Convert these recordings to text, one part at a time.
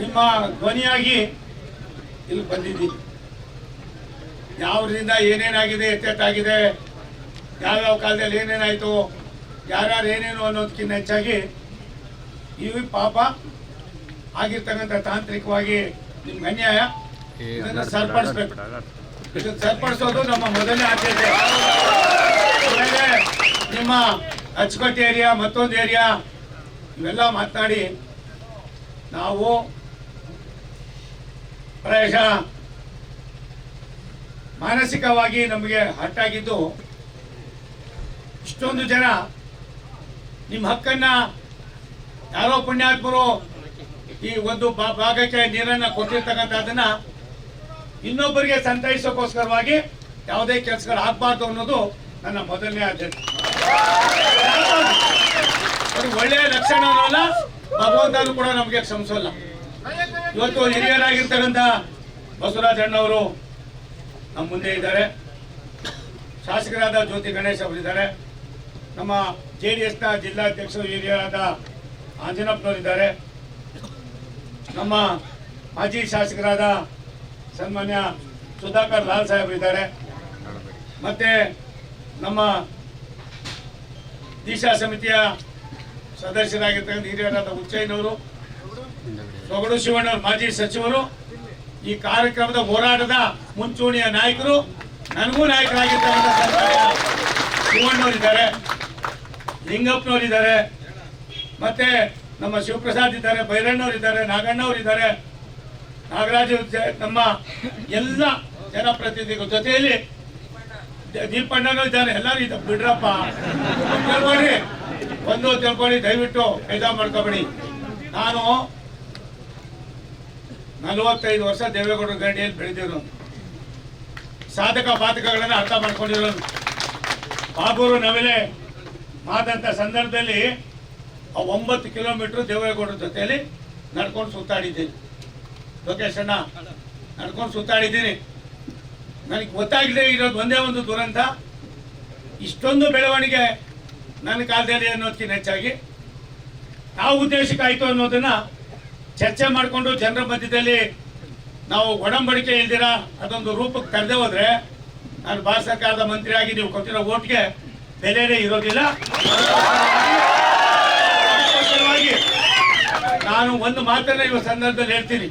ನಿಮ್ಮ ಧ್ವನಿಯಾಗಿ ಇಲ್ಲಿ ಬಂದಿದ್ದೀನಿ. ಯಾವ್ರಿಂದ ಏನೇನಾಗಿದೆ ಎತ್ತೆತ್ತಾಗಿದೆ ಯಾವ್ಯಾವ ಕಾಲದಲ್ಲಿ ಏನೇನಾಯಿತು ಯಾರ್ಯಾರು ಏನೇನು ಅನ್ನೋದಕ್ಕಿಂತ ಹೆಚ್ಚಾಗಿ ಇವು ಪಾಪ ಆಗಿರ್ತಕ್ಕಂಥ ತಾಂತ್ರಿಕವಾಗಿ ನಿಮ್ಗೆ ಅನ್ಯಾಯ. ಇದನ್ನು ಸರಿಪಡಿಸ್ಬೇಕು. ಇದನ್ನು ಸರಿಪಡಿಸೋದು ನಮ್ಮ ಮೊದಲನೇ ಆದ್ಯತೆ. ಆಮೇಲೆ ನಿಮ್ಮ ಅಚ್ಚುಕಟ್ಟು ಏರಿಯಾ ಮತ್ತೊಂದು ಏರಿಯಾ ಇವೆಲ್ಲ ಮಾತನಾಡಿ ನಾವು ಪ್ರಾಯಶಃ ಮಾನಸಿಕವಾಗಿ ನಮಗೆ ಹಟ್ಟಾಗಿದ್ದು ಇಷ್ಟೊಂದು ಜನ ನಿಮ್ಮ ಹಕ್ಕನ್ನ ಯಾರೋ ಪುಣ್ಯಾತ್ಮರು ಈ ಒಂದು ಭಾಗಕ್ಕೆ ನೀರನ್ನ ಕೊಟ್ಟಿರ್ತಕ್ಕಂಥದ್ದನ್ನ ಇನ್ನೊಬ್ಬರಿಗೆ ಸಂತೈಸೋಕ್ಕೋಸ್ಕರವಾಗಿ ಯಾವುದೇ ಕೆಲಸಗಳು ಆಗಬಾರ್ದು ಅನ್ನೋದು ನನ್ನ ಮೊದಲನೇ ಆದ್ಯತೆ ಒಳ್ಳೆಯ ಲಕ್ಷಣ ಭಗವಂತನು ಕೂಡ ನಮಗೆ ಕ್ಷಮಿಸೋಲ್ಲ. ಇವತ್ತು ಹಿರಿಯರಾಗಿರ್ತಕ್ಕಂಥ ಬಸವರಾಜ ಅಣ್ಣವರು ನಮ್ಮ ಮುಂದೆ ಇದ್ದಾರೆ. ಶಾಸಕರಾದ ಜ್ಯೋತಿ ಗಣೇಶ್ ಅವರಿದ್ದಾರೆ ನಮ್ಮ ಜೆ ಡಿ ಎಸ್ನ ಜಿಲ್ಲಾಧ್ಯಕ್ಷರು, ಹಿರಿಯರಾದ ಆಂಜನಪ್ಪನವರಿದ್ದಾರೆ ನಮ್ಮ ಮಾಜಿ ಶಾಸಕರಾದ ಸನ್ಮಾನ್ಯ ಸುಧಾಕರ್ ಲಾಲ್ ಸಾಹೇಬ್ ಇದ್ದಾರೆ. ಮತ್ತೆ ನಮ್ಮ ದಿಶಾ ಸಮಿತಿಯ ಸದಸ್ಯರಾಗಿರ್ತಕ್ಕಂಥ ಹಿರಿಯರಾದ ಹುಚ್ಚಯ್ಯನವರು ಸೊಗಡು ಶಿವಣ್ಣ ಮಾಜಿ ಸಚಿವರು ಈ ಕಾರ್ಯಕ್ರಮದ ಹೋರಾಟದ ಮುಂಚೂಣಿಯ ನಾಯಕರು. ನನಗೂ ನಾಯಕರಾಗಿರ್ತಕ್ಕಂಥ ಶಿವಣ್ಣವರಿದ್ದಾರೆ, ಲಿಂಗಪ್ಪನವರಿದ್ದಾರೆ, ಮತ್ತೆ ನಮ್ಮ ಶಿವಪ್ರಸಾದ್ ಇದ್ದಾರೆ, ಬೈರಣ್ಣವರಿದ್ದಾರೆ, ನಾಗಣ್ಣವರಿದ್ದಾರೆ, ನಾಗರಾಜ್ ನಮ್ಮ ಎಲ್ಲ ಜನಪ್ರತಿನಿಧಿಗಳ ಜೊತೆಯಲ್ಲಿ ದೀಪಣ್ಣನೂ ಇದ್ದಾರೆ, ಎಲ್ಲರೂ ಇದ್ದಾರೆ. ಬಿಡ್ರಪ್ಪ ತಿಳ್ಕೊಳ್ಳಿ ಒಂದು ತಿಳ್ಕೊಳ್ಳಿ ದಯವಿಟ್ಟು ಕೈದಾ ಮಾಡ್ಕೊಬೇಡಿ. ನಾನು ನಲವತ್ತೈದು ವರ್ಷ ದೇವೇಗೌಡರ ಗಡಿಯಲ್ಲಿ ಬೆಳೆದಿರೋನು ಸಾಧಕ ಬಾಧಕಗಳನ್ನು ಅರ್ಥ ಮಾಡ್ಕೊಂಡಿರೋನು ಬಾಬೂರು ನವಿಲೆ ಮಾದಂತ ಸಂದರ್ಭದಲ್ಲಿ ಆ ಒಂಬತ್ತು ಕಿಲೋಮೀಟರ್ ದೇವೇಗೌಡರ ಜೊತೆಯಲ್ಲಿ ನಡ್ಕೊಂಡು ಸುತ್ತಾಡಿದ್ದೀನಿ. ಲೋಕೇಶ್ ಅಣ್ಣ, ನಡ್ಕೊಂಡು ಸುತ್ತಾಡಿದ್ದೀನಿ. ನನಗೆ ಗೊತ್ತಾಗಿದೆ ಇರೋದು ಒಂದೇ ಒಂದು ದುರಂತ. ಇಷ್ಟೊಂದು ಬೆಳವಣಿಗೆ ನನ್ನ ಕಾಲದಲ್ಲಿ ಅನ್ನೋದಕ್ಕಿಂತ ಹೆಚ್ಚಾಗಿ. ಯಾವ ಉದ್ದೇಶಕ್ಕಾಯ್ತು ಅನ್ನೋದನ್ನ ಚರ್ಚೆ ಮಾಡಿಕೊಂಡು ಜನರ ಮಧ್ಯದಲ್ಲಿ ನಾವು ಒಡಂಬಡಿಕೆ ಇಲ್ದಿರ ಅದೊಂದು ರೂಪಕ್ಕೆ ಕರೆದೇ ಹೋದ್ರೆ ನಾನು ಭಾರತ ಸರ್ಕಾರದ ಮಂತ್ರಿ ಆಗಿ ನೀವು ಕೊಟ್ಟಿರೋ ಓಟ್ಗೆ ಬೆಲೆನೇ ಇರೋದಿಲ್ಲ. ನಾನು ಒಂದು ಮಾತನ್ನ ಇವ ಸಂದರ್ಭದಲ್ಲಿ ಹೇಳ್ತೀನಿ.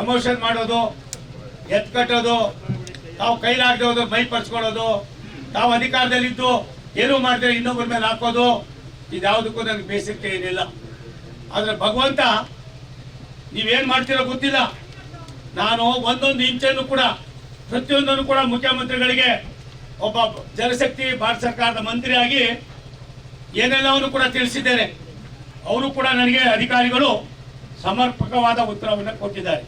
ಎಮೋಷನ್ ಮಾಡೋದು, ಎತ್ ಕಟ್ಟೋದು, ತಾವು ಕೈಲಾಗದೆ ಹೋದ್ರೆ ಮೈ ಪರ್ಸ್ಕೊಳ್ಳೋದು, ತಾವು ಅಧಿಕಾರದಲ್ಲಿದ್ದು ಏನು ಮಾಡಿದ್ರೆ ಇನ್ನೊಬ್ಬರ ಮೇಲೆ ಹಾಕೋದು, ಇದ್ಯಾವುದಕ್ಕೂ ನನಗೆ ಬೇಸಿಕ್ಕೆ ಏನಿಲ್ಲ ಆದರೆ ಭಗವಂತ ನೀವೇನ್ ಮಾಡ್ತೀರೋ ಗೊತ್ತಿಲ್ಲ. ನಾನು ಒಂದೊಂದು ಇಂಚನ್ನು ಕೂಡ, ಪ್ರತಿಯೊಂದನ್ನು ಕೂಡ ಮುಖ್ಯಮಂತ್ರಿಗಳಿಗೆ, ಒಬ್ಬ ಜನಶಕ್ತಿ ಭಾರತ ಸರ್ಕಾರದ ಮಂತ್ರಿಯಾಗಿ ಏನೆಲ್ಲವನ್ನು ಕೂಡ ತಿಳಿಸಿದ್ದೇನೆ. ಅವರು ಕೂಡ ನನಗೆ ಅಧಿಕಾರಿಗಳು ಸಮರ್ಪಕವಾದ ಉತ್ತರವನ್ನು ಕೊಟ್ಟಿದ್ದಾರೆ.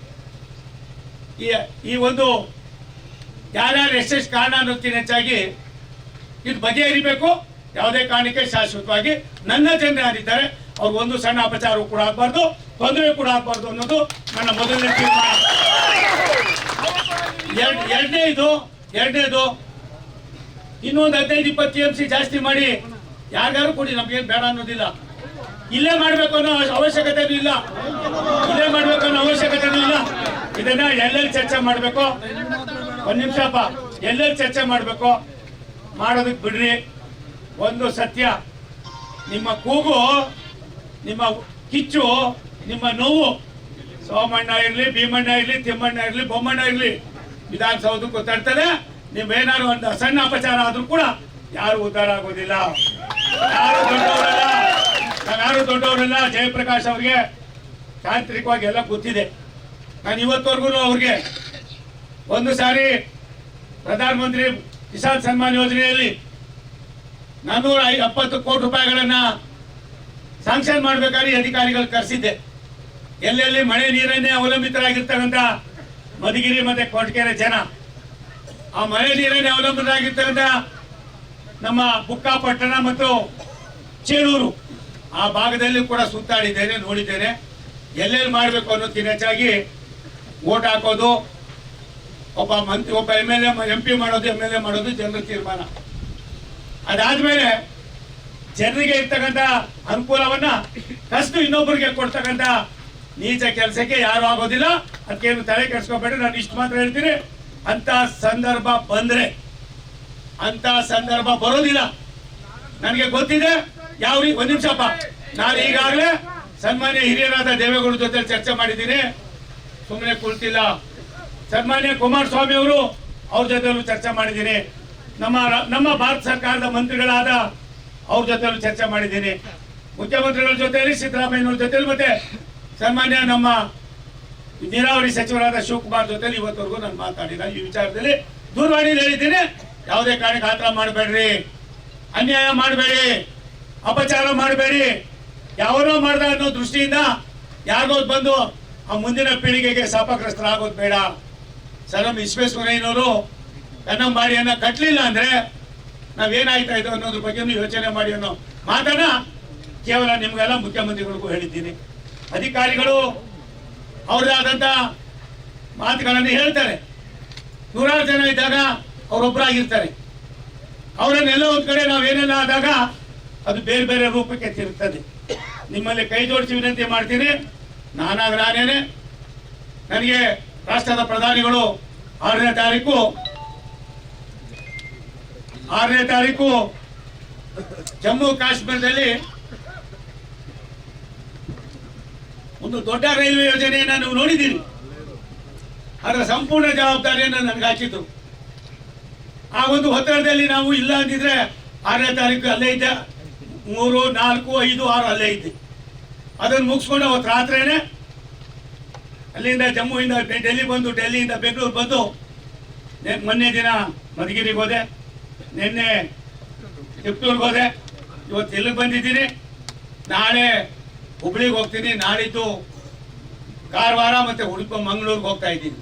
ಈ ಒಂದು ಯಾರ್ಯಾರು ಎಷ್ಟೆಷ್ಟು ಕಾರಣ ಅನ್ನೋದಕ್ಕಿಂತ ಹೆಚ್ಚಾಗಿ ಇದು ಬಗೆಹರಿಬೇಕು, ಯಾವುದೇ ಕಾರಣಕ್ಕೆ ಶಾಶ್ವತವಾಗಿ ನನ್ನ ಜನರು ಯಾರಿದ್ದಾರೆ ಅವ್ರಿಗೊಂದು ಸಣ್ಣ ಅಪಚಾರವೂ ಕೂಡ ಆಗಬಾರ್ದು. ತೊಂದರೆ ಕೂಡ ಆಗಬಾರ್ದು ಅನ್ನೋದು ನನ್ನ ಮೊದಲನೇ ತೀರ್ಮಾನ. ಎರಡನೇ ಎರಡನೇದು ಎರಡನೇದು, ಇನ್ನೊಂದು ಹದಿನೈದು, ಇಪ್ಪತ್ತು ಎಂ ಸಿ ಜಾಸ್ತಿ ಮಾಡಿ ಯಾರ್ಯಾರು ಕೊಡಿ ನಮ್ಗೇನು ಬೇಡ ಅನ್ನೋದಿಲ್ಲ. ಇಲ್ಲೇ ಮಾಡ್ಬೇಕು ಅನ್ನೋ ಅವಶ್ಯಕತೆನೂ ಇಲ್ಲ. ಇಲ್ಲೇ ಮಾಡ್ಬೇಕು ಅನ್ನೋ ಅವಶ್ಯಕತೆನೂ ಇಲ್ಲ. ಇದನ್ನ ಎಲ್ಲೆಲ್ಲಿ ಚರ್ಚೆ ಮಾಡ್ಬೇಕು? ಒಂದ್ ನಿಮಿಷಪ್ಪ ಎಲ್ಲೆಲ್ಲಿ ಚರ್ಚೆ ಮಾಡಬೇಕು? ಮಾಡೋದಕ್ಕೆ ಬಿಡ್ರಿ. ಒಂದು ಸತ್ಯ. ನಿಮ್ಮ ಕೂಗು, ನಿಮ್ಮ ಕಿಚ್ಚು ನಿಮ್ಮ ನೋವು, ಸೋಮಣ್ಣ ಇರಲಿ, ಭೀಮಣ್ಣ ಇರಲಿ, ತಿಮ್ಮಣ್ಣ ಇರಲಿ, ಬೊಮ್ಮಣ್ಣ ಇರಲಿ ವಿಧಾನಸೌಧಕ್ಕೆ ಗೊತ್ತಾಡ್ತಾರೆ ನೀವೇನಾದ್ರು ಒಂದು ಸಣ್ಣ ಅಪಚಾರ ಆದ್ರೂ ಕೂಡ ಯಾರು ಉದ್ಧಾರ ಆಗೋದಿಲ್ಲ. ಯಾರು ದೊಡ್ಡವರಲ್ಲ ಯಾರು ದೊಡ್ಡವರಲ್ಲ, ಜಯಪ್ರಕಾಶ್ ಅವ್ರಿಗೆ ತಾಂತ್ರಿಕವಾಗಿ ಎಲ್ಲ ಗೊತ್ತಿದೆ. ನಾನು ಇವತ್ತವರೆಗೂ ಅವ್ರಿಗೆ ಒಂದು ಸಾರಿ ಪ್ರಧಾನಮಂತ್ರಿ ಕಿಸಾನ್ ಸನ್ಮಾನ್ ಯೋಜನೆಯಲ್ಲಿ ನಾನ್ನೂರ ಎಪ್ಪತ್ತು ಕೋಟಿ ರೂಪಾಯಿಗಳನ್ನ ಸ್ಯಾಂಕ್ಷನ್ ಮಾಡ್ಬೇಕಾದ್ರೆ ಅಧಿಕಾರಿಗಳು ಕರೆಸಿದ್ದೆ. ಎಲ್ಲೆಲ್ಲಿ ಮಳೆ ನೀರನ್ನೇ ಅವಲಂಬಿತರಾಗಿರ್ತಕ್ಕಂಥ ಮಧುಗಿರಿ ಮತ್ತೆ ಕೊಟ್ಟಕೆರೆ ಜನ, ಆ ಮಳೆ ನೀರನ್ನೇ ಅವಲಂಬಿತರಾಗಿರ್ತಕ್ಕಂಥ ನಮ್ಮ ಬುಕ್ಕಾಪಟ್ಟಣ ಮತ್ತು ಚೇಳೂರು ಆ ಭಾಗದಲ್ಲಿ ಕೂಡ ಸುತ್ತಾಡಿದ್ದೇನೆ, ನೋಡಿದ್ದೇನೆ. ಎಲ್ಲೆಲ್ಲಿ ಮಾಡಬೇಕು ಅನ್ನೋದಕ್ಕಿಂತ ಹೆಚ್ಚಾಗಿ ಓಟ್ ಹಾಕೋದು, ಒಬ್ಬ ಮಂತ್ರಿ ಒಬ್ಬ M L A, M P ಮಾಡೋದು, ಎಂ ಎಲ್ ಎ ಮಾಡೋದು ಜನರ ತೀರ್ಮಾನ. ಅದಾದ್ಮೇಲೆ ಜನರಿಗೆ ಇರ್ತಕ್ಕಂಥ ಅನುಕೂಲವನ್ನ ಕಷ್ಟ ಇನ್ನೊಬ್ಬರಿಗೆ ಕೊಡ್ತಕ್ಕಂಥ ನೀಚ ಕೆಲಸಕ್ಕೆ ಯಾರು ಆಗೋದಿಲ್ಲ ಅದಕ್ಕೇನು ತಲೆ ಕೆಡಿಸ್ಕೋಬೇಡ, ನಾನು ಇಷ್ಟು ಮಾತ್ರ ಹೇಳ್ತೀನಿ. ಅಂತ ಸಂದರ್ಭ ಬಂದ್ರೆ, ಅಂತ ಸಂದರ್ಭ ಬರೋದಿಲ್ಲ. ನನಗೆ ಗೊತ್ತಿದೆ, ಯಾವ ರೀ ಒಂದ್ ನಿಮಿಷಪ್ಪ ನಾನು ಈಗಾಗಲೇ ಸನ್ಮಾನ್ಯ ಹಿರಿಯರಾದ ದೇವೇಗೌಡ ಜೊತೆ ಚರ್ಚೆ ಮಾಡಿದ್ದೀನಿ. ಸುಮ್ಮನೆ ಕುಳಿತಿಲ್ಲ. ಸನ್ಮಾನ್ಯ ಕುಮಾರಸ್ವಾಮಿ ಅವರು ಅವ್ರ ಜೊತೆಲೂ ಚರ್ಚೆ ಮಾಡಿದ್ದೀನಿ. ನಮ್ಮ ನಮ್ಮ ಭಾರತ ಸರ್ಕಾರದ ಮಂತ್ರಿಗಳಾದ ಅವ್ರ ಜೊತೆಲೂ ಚರ್ಚೆ ಮಾಡಿದ್ದೀನಿ. ಮುಖ್ಯಮಂತ್ರಿಗಳ ಜೊತೆಯಲ್ಲಿ ಸಿದ್ದರಾಮಯ್ಯನವ್ರ ಜೊತೆಲಿ ಮತ್ತೆ ಸನ್ಮಾನ್ಯ ನಮ್ಮ ನೀರಾವರಿ ಸಚಿವರಾದ ಶಿವಕುಮಾರ್ ಜೊತೆಲಿ ಇವತ್ತವರೆಗೂ ನಾನು ಮಾತಾಡಿಲ್ಲ. ಈ ವಿಚಾರದಲ್ಲಿ ದೂರವಾಣಿಯಲ್ಲಿ ಹೇಳಿದ್ದೀನಿ, ಯಾವುದೇ ಕಾರಣಕ್ಕೆ ಆತರ ಮಾಡಬೇಡ್ರಿ. ಅನ್ಯಾಯ ಮಾಡಬೇಡಿ, ಅಪಚಾರ ಮಾಡಬೇಡಿ. ಯಾವನೋ ಮಾಡ್ದ ಅನ್ನೋ ದೃಷ್ಟಿಯಿಂದ ಯಾರಿಗೋ ಬಂದು ಆ ಮುಂದಿನ ಪೀಳಿಗೆಗೆ ಶಾಪಗ್ರಸ್ತರಾಗೋದು ಬೇಡ. ಸರ್ ವಿಶ್ವೇಶ್ವರಯ್ಯನವರು ಕನ್ನಂಬಾಡಿಯನ್ನ ಕಟ್ಟಲಿಲ್ಲ ಅಂದ್ರೆ ನಾವೇನಾಯ್ತಾ ಇದ್ದೋ ಅನ್ನೋದ್ರ ಬಗ್ಗೆ ಯೋಚನೆ ಮಾಡಿ ಅನ್ನೋ ಮಾತನ್ನ ಕೇವಲ ನಿಮಗೆಲ್ಲ ಮುಖ್ಯಮಂತ್ರಿಗಳಿಗೂ ಹೇಳಿದ್ದೀನಿ. ಅಧಿಕಾರಿಗಳು ಅವರದೇ ಆದಂತ ಮಾತುಗಳನ್ನು ಹೇಳ್ತಾರೆ. ನೂರಾರು ಜನ ಇದ್ದಾಗ ಅವರೊಬ್ಬರಾಗಿರ್ತಾರೆ ಅವರನ್ನೆಲ್ಲ ಒಂದು ಕಡೆ ನಾವೇನೆಲ್ಲ ಆದಾಗ ಅದು ಬೇರೆ ಬೇರೆ ರೂಪಕ್ಕೆ ತಿರುತ್ತದೆ ನಿಮ್ಮಲ್ಲಿ ಕೈ ಜೋಡಿಸಿ ವಿನಂತಿ ಮಾಡ್ತೀನಿ. ನಾನಾಗ ನಾನೇನೆ. ನನಗೆ ರಾಷ್ಟ್ರದ ಪ್ರಧಾನಿಗಳು ಆರನೇ ತಾರೀಕು ಆರನೇ ತಾರೀಕು ಜಮ್ಮು ಕಾಶ್ಮೀರದಲ್ಲಿ ಒಂದು ದೊಡ್ಡ ರೈಲ್ವೆ ಯೋಜನೆಯನ್ನ ನೀವು ನೋಡಿದ್ದೀರಿ. ಅದರ ಸಂಪೂರ್ಣ ಜವಾಬ್ದಾರಿಯನ್ನು ನನಗೆ ಹಾಕಿದ್ರು ಆ ಒಂದು ಒತ್ತಡದಲ್ಲಿ ನಾವು ಇಲ್ಲ ಅಂದಿದ್ರೆ ಆರನೇ ತಾರೀಕು ಅಲ್ಲೇ ಇದ್ದೆ. ಮೂರು, ನಾಲ್ಕು, ಐದು, ಆರು ಅಲ್ಲೇ ಇದ್ದೆ. ಅದನ್ನು ಮುಗಿಸ್ಕೊಂಡು ಅವತ್ತು ರಾತ್ರಿನೇ ಅಲ್ಲಿಂದ ಜಮ್ಮುವಿಂದ ಡೆಲ್ಲಿ ಬಂದು, ಡೆಲ್ಲಿಯಿಂದ ಬೆಂಗಳೂರು ಬಂದು ಮೊನ್ನೆ ದಿನ ಮಧುಗಿರಿಗೆ ಹೋದೆ. ನಿನ್ನೆ ತಿಪ್ಟೂರ್ಗೆ ಹೋದೆ. ಇವತ್ತು ಎಲ್ಲಿಗೆ ಬಂದಿದ್ದೀನಿ? ನಾಳೆ ಹುಬ್ಳಿಗೆ ಹೋಗ್ತೀನಿ. ನಾಳಿದ್ದು ಕಾರವಾರ ಮತ್ತೆ ಉಡುಪಿ ಮಂಗಳೂರಿಗೆ ಹೋಗ್ತಾ ಇದ್ದೀನಿ.